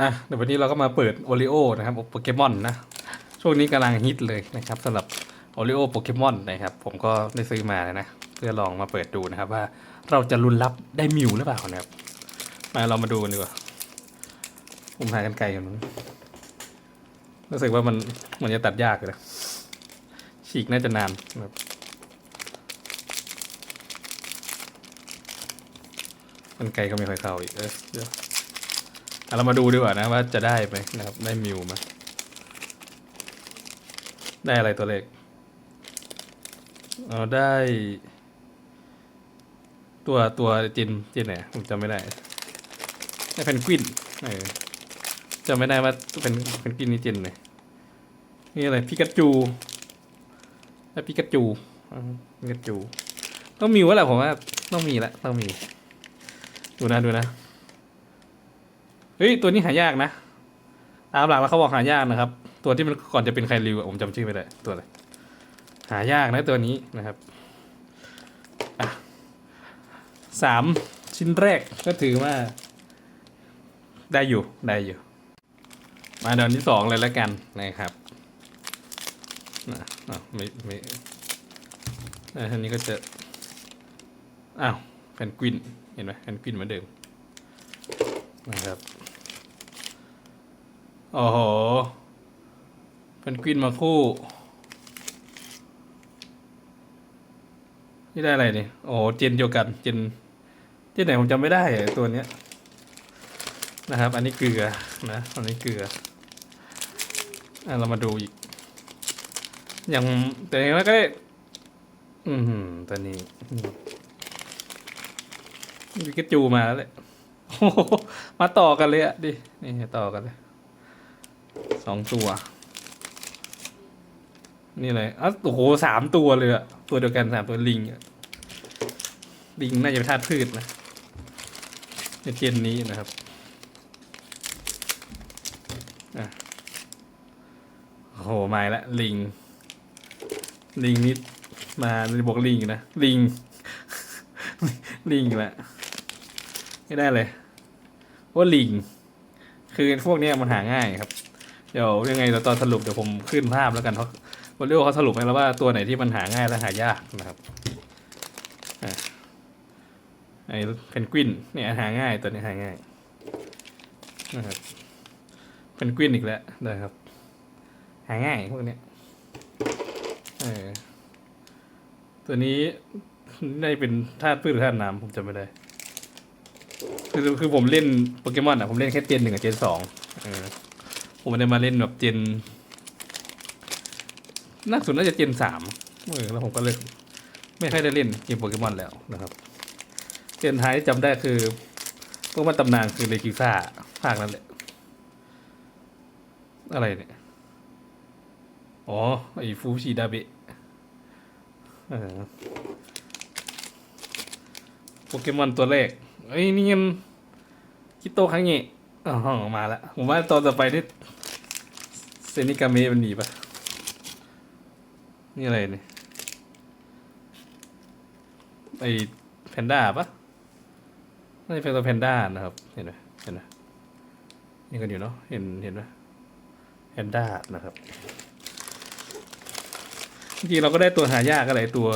อะเดี๋ยววันนี้เราก็มาเปิดโอริโอนะครับโปเกมอนนะ ช่วงนี้กำลังฮิตเลยนะครับสำหรับโอริโอโปเกมอนนะครับ ผมก็ได้ซื้อมานะ เพื่อลองมาเปิดดูนะครับ ว่าเราจะลุ้นรับได้มิวหรือเปล่านะครับ มาเรามาดูกันดีกว่าผมหากันไกลกันมันรู้สึกว่ามันมันจะตัดยากเลยนะฉีกน่าจะนานนะครับกันไกลก็ไม่ค่อยเข้าอีกเออเดี๋ยวอะ เรามาดูดีกว่านะว่าจะได้ไหมนะครับ ได้มิวไหมาได้อะไรตัวเลขเอาได้ ตัวตัวจินจินไหนผมจำไม่ได้ได้เพนกวินเออจำไม่ได้ว่าเป็นเพนกวินนี่จินไหนนี่อะไรพิกาจูได้พิกาจูพิกาจู ต้องมิวแล้วแหละผมว่าต้องมีละต้องมี ดูนะดูนะ เฮ้ยตัวนี้หายากนะตามหลักแล้วเขาบอกหายากนะครับ ตัวที่มันก่อนจะเป็นไคริวผมจำชื่อไม่ได้ตัวอะไรหายากนะตัวนี้นะครับสามชิ้นแรกก็ถือว่า ได้อยู่ได้อยู่ มาเดือนที่สองเลยแล้วกันนะครับนะอะไม่ไม่อะอันนี้ก็จะอ้าวแพนกวินเห็นไหมแพนกวินเหมือนเดิมนะครับ โอ้โหเป็นกวินมาคู่ นี่ได้อะไรนี่โอ้โหเจนเดียวกัน เจนเจนไหนผมจำไม่ได้ตัวเนี้ยนะครับ อันนี้เกลือนะอันนี้เกลืออเรามาดูอีก อย่างแต่อย่างนั้นก็ได้อืมตัวนี้วิกจูมาแล้วแหละโอ้โหมาต่อกันเลยอะดิ นี่ต่อกันเลย สองตัว นี่เลยอะโอ้โหสามตัวเลยอะตัวเดียวกันสามตัวลิงอะลิงน่าจะเป็นธาตุพืชนะในเจนนี้นะครับอโอ้โหมาแล้วลิง ลิงนิดมาในบวกลิงนะลิง ลิงอีกแล้วไม่ได้เลยว่าลิง คือพวกนี้มันหาง่ายครับ ดี๋ยวยังไงเดี๋ยวตอนสรุปเดี๋ยวผมขึ้นภาพแล้วกันเพราะวอลเลโอเขาสรุปให้แล้วว่าตัวไหนที่มันหาง่ายและหายากนะครับไอ้เพนกวินเนี่ยหาง่ายตัวนี้หาง่ายนะครับเพนกวินอีกแล้วนะครับ หาง่ายพวกเนี้ยเออตัวนี้ได้เป็นธาตุพืชหรือธาตุน้ำผมจำไม่ได้คือคือผมเล่นโปเกมอนอะผมเล่นแค่เจนหนึ่งกับเจนสองเออ ผมไม่ได้มาเล่นแบบเจนนักสุดน่าจะเจนสามเออแล้วผมก็เลยไม่ค่อยได้เล่นเกมโปเกมอนแล้วนะครับ เจนท้ายจำได้คือพวกมันตำนานคือเลกิซ่าภาคนั้นแหละ อะไรเนี่ย อ๋อ ไอฟูชิดาเบะโปเกมอนตัวแรกเอ้ยนี่ยังคิโตะครั้งนี้อ๋อมาแล้ว ผมว่าตอนต่อไปนี่ ซนิกาเมะมันหนีปะนี่อะไรเนี่ยไอแพนด้าปะน่าจะเป็นตัวแพนด้านะครับ เห็นไหมเห็นไหมนี่กันอยู่เนาะเห็นเห็นไหมแพนด้านะครับจริงเราก็ได้ตัวหายากอะไรตัว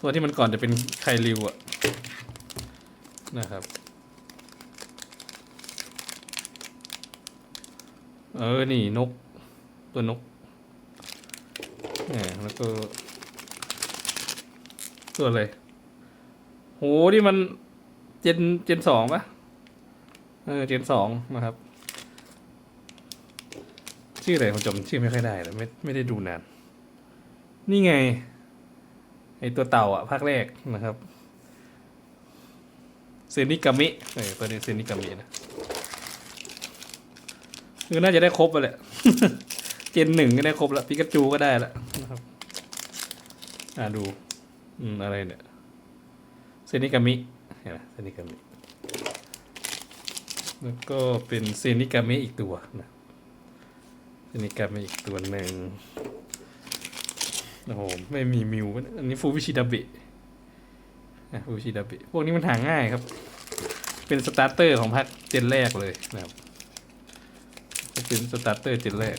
ตัวที่มันก่อนจะเป็นไคริวอะนะครับเออ นี่ นก ตัวนกเนี่ยแล้วก็ ตัวอะไรโหนี่มันเจนเจนสองปะเออเจนสองนะครับ ชื่ออะไรผมจำชื่อไม่ค่อยได้เลยไม่ไม่ได้ดูนาน นี่ไง ไอตัวเต่าอะ ภาคแรกนะครับเซนิกามิเออตัวนี้เซนิกามินะคือน่าจะได้ครบไปแหละ เจนหนึ่งก็ได้ครบแล้วปิกาจูก็ได้แล้วนะครับ อ่าดู อืม อะไรเนี่ย เซนิกามิเห็นไหมเซนิกามิ แล้วก็เป็นเซนิกามิอีกตัวนะ เซนิกามิอีกตัวหนึ่งโอ้โห ไม่มีมิว อันนี้ฟูวิชิดาเบะนะฟูวิชิดาเบะ พวกนี้มันหาง่ายครับ เป็นสตาร์เตอร์ของภาคเจนแรกเลยนะครับ เป็นสตาร์เตอร์เจนแรก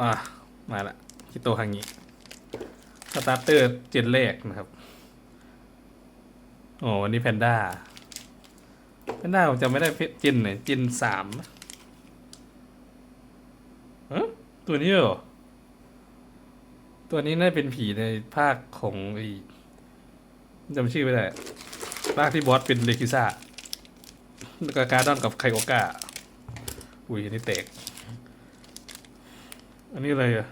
อะมาละคิโตฮังงิสตาร์เตอร์เจนแรกนะครับ โอ้วันนี้แพนด้า แพนด้าผมจำไม่ได้เจนไหนเจนสามเออตัวนี้เหรอ ตัวนี้น่าจะเป็นผีในภาคของไอ้จำชื่อไม่ได้ ภาคที่บอสเป็นเลคิซ่าแล้วก็การดอนกับไคโอกาอุ้ยนนี้แตก อันนี้อะไรอะ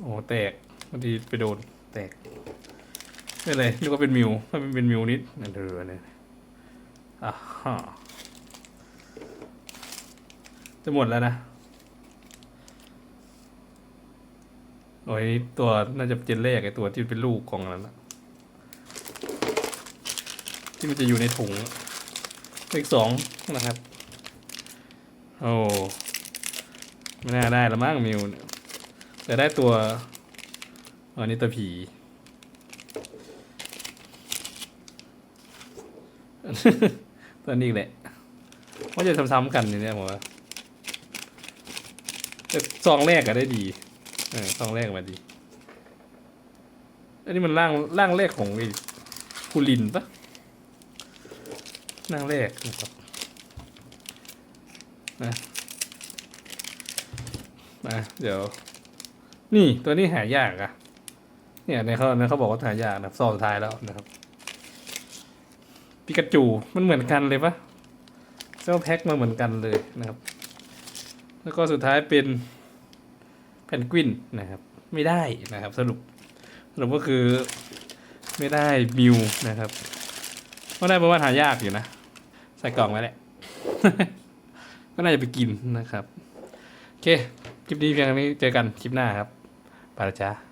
โอ้แตกบางทีไปโดนแตกไม่เลยนึกว่าเป็นมิวถ้ามันเป็นมิวนิดนั่นเถอะเนี่ยอะฮะจะหมดแล้วนะ โอ้ยตัวน่าจะเจนแรกไอตัวที่เป็นลูกของอันนั้นนะที่มันจะอยู่ในถุงอะเลขสองนะครับ โอ้ ไม่น่าได้ละมั้งมิวแต่ได้ตัวอันนี้ตัวผี ตัวนี้แหละว่าจะซ้ำๆกันอย่างเนี้ยผมว่าแต่ซองแรกอะได้ดีเออซองแรกมาดี อันนี้มันร่างร่างแรกของไอ้คูลินปะร่างแรกนะครับนะ นะเดี๋ยว นี่ตัวนี้หายากอะเนี่ยในเขาในเขาบอกว่าหายากนะซองสุดท้ายแล้วนะครับปิกาจูมันเหมือนกันเลยปะเจ้าแพ็คมาเหมือนกันเลยนะครับ แล้วก็สุดท้ายเป็นแพนกวินนะครับ ไม่ได้นะครับ สรุปสรุปก็คือไม่ได้มิวนะครับก็ได้เพราะว่าหายากอยู่นะ ใส่กล่องไว้แหละ ก็น่าจะไปกินนะครับ โอเค คลิปนี้เพียงเท่านี้เจอกันคลิปหน้าครับไปและจ้า